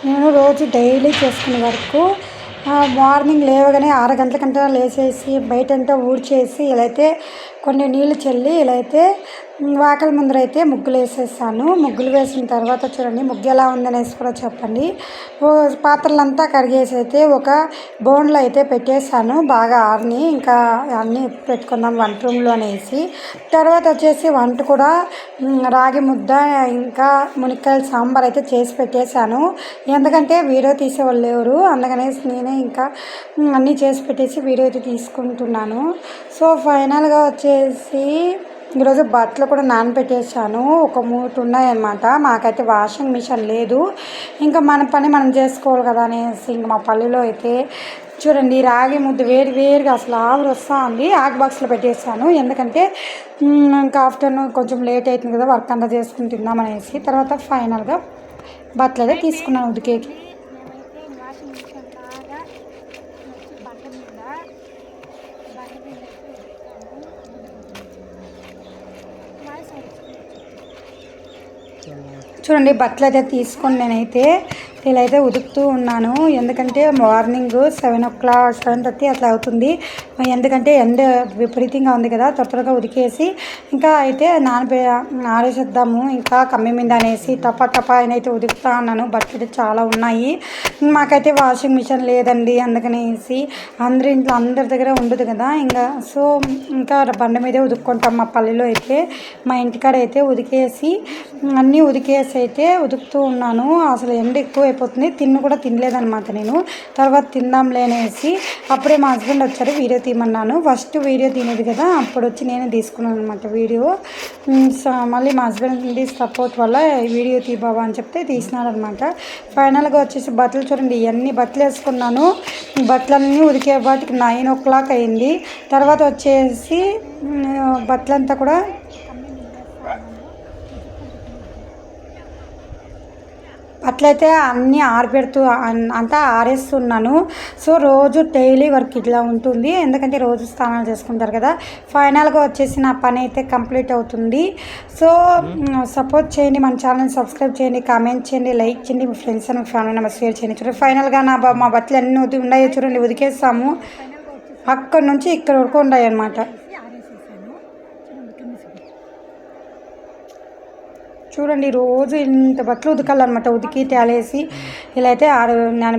నేను రోజు డైలీ చేసుకునే వరకు మార్నింగ్ లేవగానే ఆరు గంటలకంతా లేచేసి బయటంతా ఊడ్చేసి ఇలా అయితే కొన్ని నీళ్ళు చల్లి ఇలా అయితే వాకల ముందర అయితే ముగ్గులు వేసేసాను. ముగ్గులు వేసిన తర్వాత చూడండి ముగ్గు ఎలా ఉందనేసి కూడా చెప్పండి. పాత్రలంతా కడిగేసి అయితే ఒక బౌన్లో అయితే పెట్టేశాను. బాగా ఆరిని ఇంకా అన్నీ పెట్టుకుందాం వంట రూమ్లో అనేసి. తర్వాత వచ్చేసి వంట కూడా రాగి ముద్ద ఇంకా మునిక్కాయల సాంబార్ అయితే చేసి పెట్టేశాను. ఎందుకంటే వీడియో తీసేవాళ్ళు లేరు. అందుకనేసి నేనే ఇంకా అన్నీ చేసి పెట్టేసి వీడియో అయితే తీసుకుంటున్నాను. సో ఫైనల్గా వచ్చేసి ఈరోజు బట్టలు కూడా నానబెట్టేసాను ఒక మూట ఉన్నాయన్నమాట. మాకైతే వాషింగ్ మిషన్ లేదు. ఇంకా మన పని మనం చేసుకోవాలి కదా అనేసి ఇంక మా పల్లెలో అయితే చూడండి రాగి ముద్ద వేరు వేరుగా అసలు ఆవిరి వస్తూ ఉంది ఆగ్ బాక్స్లో పెట్టేసాను ఎందుకంటే ఇంకా ఆఫ్టర్నూన్ కొంచెం లేట్ అవుతుంది కదా వర్క్ అంతా చేసుకుని తిందామనేసి తర్వాత ఫైనల్గా బట్టలు అయితే తీసుకున్నాను ఉదికేకి వాషింగ్ మిషన్ వచ్చి బండ మీద బండ మీద అయితే ఉతుకుతాము. వాయిస్ వచ్చింది చూడండి బట్టలు అయితే తీసుకొని నేనైతే ఇలా అయితే ఉతుకుతూ ఉన్నాను. ఎందుకంటే morning seven o'clock seven thirty అట్లా అవుతుంది. ఎందుకంటే ఎండ విపరీతంగా ఉంది కదా త్వర ఉదికేసి ఉతికేసి ఇంకా అయితే నానబే ఆరేసేద్దాము ఇంకా కమ్మి మీద అనేసి టపా టపా అని అయితే ఉతుకుతా ఉన్నాను. బట్టలు అయితే చాలా ఉన్నాయి. మాకైతే వాషింగ్ మిషన్ లేదండి అందుకనేసి అందరి ఇంట్లో అందరి దగ్గర ఉండదు కదా. ఇంకా సో ఇంకా బండ మీదే ఉతుక్కుంటాం మా పల్లెలో అయితే. మా ఇంటికాడ అయితే ఉదికేసి అన్నీ ఉదికేసి అయితే ఉదుకుతూ ఉన్నాను. అసలు ఎండ ఎక్కువ అయిపోతుంది తిన్ను కూడా తినలేదనమాట నేను. తర్వాత తిందాంలే అనేసి అప్పుడే మా హస్బెండ్ వచ్చారు వీడియో తీయమన్నాను. ఫస్ట్ వీడియో తినేది కదా అప్పుడు వచ్చి నేనే తీసుకున్నాను అనమాట వీడియో సో మళ్ళీ మా హస్బెండ్ సపోర్ట్ వల్ల వీడియో తీ బాబా అని చెప్తే తీసినాడు అనమాట ఫైనల్గా వచ్చేసి బట్టలు చూడండి ఇవన్నీ బట్టలు వేసుకున్నాను. బట్టలన్నీ ఉదికే వాటికి నైన్ ఓ క్లాక్ అయింది. తర్వాత వచ్చేసి బట్టలంతా కూడా అట్లయితే అన్నీ ఆరబెడుతూ అన్- అంతా ఆరేస్తున్నాను. సో రోజు డైలీ వర్క్ ఇట్లా ఉంటుంది. ఎందుకంటే రోజు స్నానాలు చేసుకుంటారు కదా. ఫైనల్గా వచ్చేసి నా పని అయితే కంప్లీట్ అవుతుంది. సో సపోర్ట్ చేయండి. మన ఛానల్ సబ్స్క్రైబ్ చేయండి. కామెంట్ చేయండి. లైక్ చేయండి. మీ friends and family number share చేయండి. చూడండి ఫైనల్గా నా బ- మా బట్టలు అన్నీ ఉన్నాయో చూడండి. ఉదికేస్తాము అక్కడ నుంచి ఇక్కడ వరకు ఉన్నాయి అన్నమాట ఆరేసేసాను చూడండి కింద చూడండి. చూడండి రోజు ఇంత బట్టలు ఉతకాలన్నమాట. ఉతికి తేలేసి ఇలా అయితే ఆరు నానబెట్టి